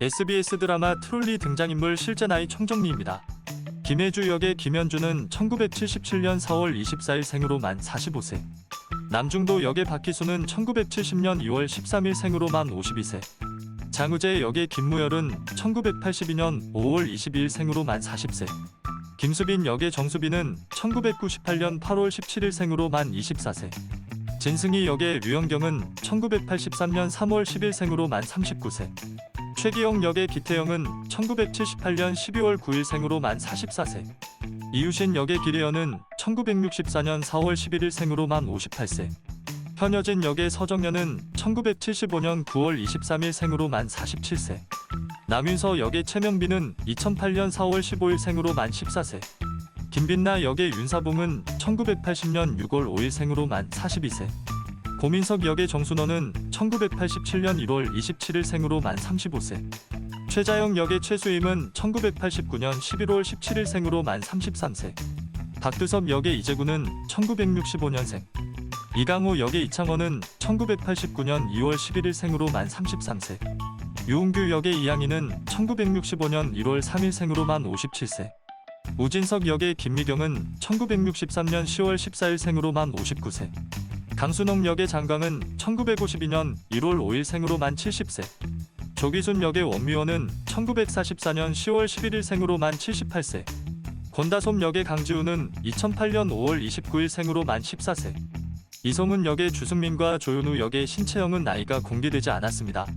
SBS 드라마 트롤리 등장인물 실제 나이 총정리입니다. 김혜주 역의 김현주는 1977년 4월 24일 생으로 만 45세. 남중도 역의 박희수는 1970년 2월 13일 생으로 만 52세. 장우재 역의 김무열은 1982년 5월 22일 생으로 만 40세. 김수빈 역의 정수빈은 1998년 8월 17일 생으로 만 24세. 진승희 역의 류영경은 1983년 3월 10일 생으로 만 39세. 최기영 역의 기태영은 1978년 12월 9일 생으로 만 44세. 이유신 역의 기래연은 1964년 4월 11일 생으로 만 58세. 현여진 역의 서정연은 1975년 9월 23일 생으로 만 47세. 남윤서 역의 최명빈은 2008년 4월 15일 생으로 만 14세. 김빛나 역의 윤사봉은 1980년 6월 5일 생으로 만 42세. 고민석 역의 정순호는 1987년 1월 27일 생으로 만 35세. 최자영 역의 최수임은 1989년 11월 17일 생으로 만 33세. 박두섭 역의 이재구는 1965년생. 이강호 역의 이창원은 1989년 2월 11일 생으로 만 33세. 유홍규 역의 이양희는 1965년 1월 3일 생으로 만 57세. 우진석 역의 김미경은 1963년 10월 14일 생으로 만 59세. 강순옥 역의 장강은 1952년 1월 5일 생으로 만 70세. 조기순 역의 원미원은 1944년 10월 11일 생으로 만 78세. 권다솜 역의 강지우는 2008년 5월 29일 생으로 만 14세. 이성훈 역의 주승민과 조윤우 역의 신채영은 나이가 공개되지 않았습니다.